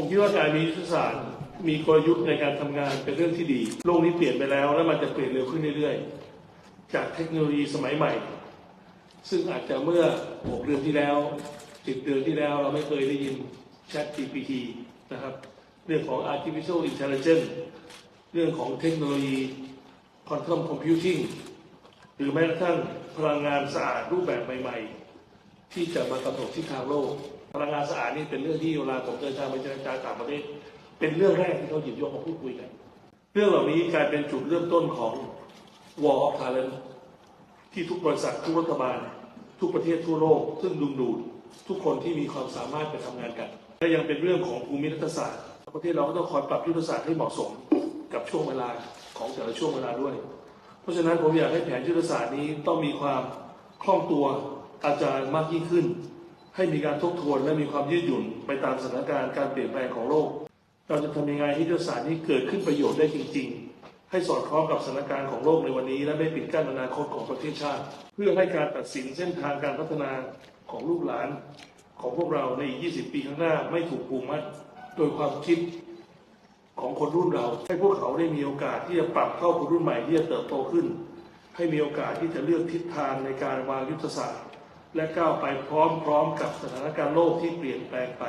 ผมคิดว่าการมียุทธศาสตร์ มีกลยุทธ์ในการทำงานเป็นเรื่องที่ดี โลกนี้เปลี่ยนไปแล้ว และมันจะเปลี่ยนเร็วขึ้นเรื่อยๆ จากเทคโนโลยีสมัยใหม่ ซึ่งอาจจะเมื่อ 6 เดือนที่แล้ว 10 เดือนที่แล้ว เราไม่เคยได้ยิน Chat GPT นะครับ เรื่องของ artificial intelligence เรื่องของเทคโนโลยี quantum computing หรือแม้กระทั่งพลังงานสะอาดรูปแบบใหม่ ๆ ที่จะมากำหนดทิศทางโลกพลังงานสะอาดนี่เป็นเรื่องที่เวลาผมเดินทางไปเจรจาต่างประเทศเป็นเรื่องแรกที่เขาหยิบยกมาพูดคุยกัน เรื่องเหล่านี้กลายเป็นจุดเริ่มต้นของ War of Talent ที่ทุกบริษัททุกรัฐบาล ทุกประเทศทั่วโลก ซึ่งดึงดูดทุกคนที่มีความสามารถไปทำงานกัน และยังเป็นเรื่องของภูมิรัฐศาสตร์ ประเทศเราก็ต้องคอยปรับยุทธศาสตร์ให้เหมาะสมกับช่วงเวลาของแต่ละช่วงเวลาด้วย เพราะฉะนั้นผมอยากให้แผนยุทธศาสตร์นี้ต้องมีความคล่องตัว อาจารย์มากยิ่งขึ้น ให้มีการทบทวนและมีความยืดหยุ่นไปตามสถานการณ์การเปลี่ยนแปลงของโลก เราจะทำยังไงให้ยุทธศาสตร์นี้เกิดขึ้นประโยชน์ได้จริง ๆ ให้สอดคล้องกับสถานการณ์ของโลกในวันนี้ และไม่ปิดกั้นอนาคตของประเทศชาติ เพื่อให้การตัดสินเส้นทางการพัฒนาของลูกหลาน ของพวกเราในอีก20 ปีข้างหน้าไม่ถูกผูมัดโดยความคิดของคนรุ่นเรา ให้พวกเขาได้มีโอกาสที่จะปรับเข้าคนรุ่นใหม่ที่จะเติบโตขึ้น ให้มีโอกาสที่จะเลือกทิศทางในการวางยุทธศาสตร์ และก้าวไปพร้อมๆกับสถานการณ์โลกที่เปลี่ยนแปลงไป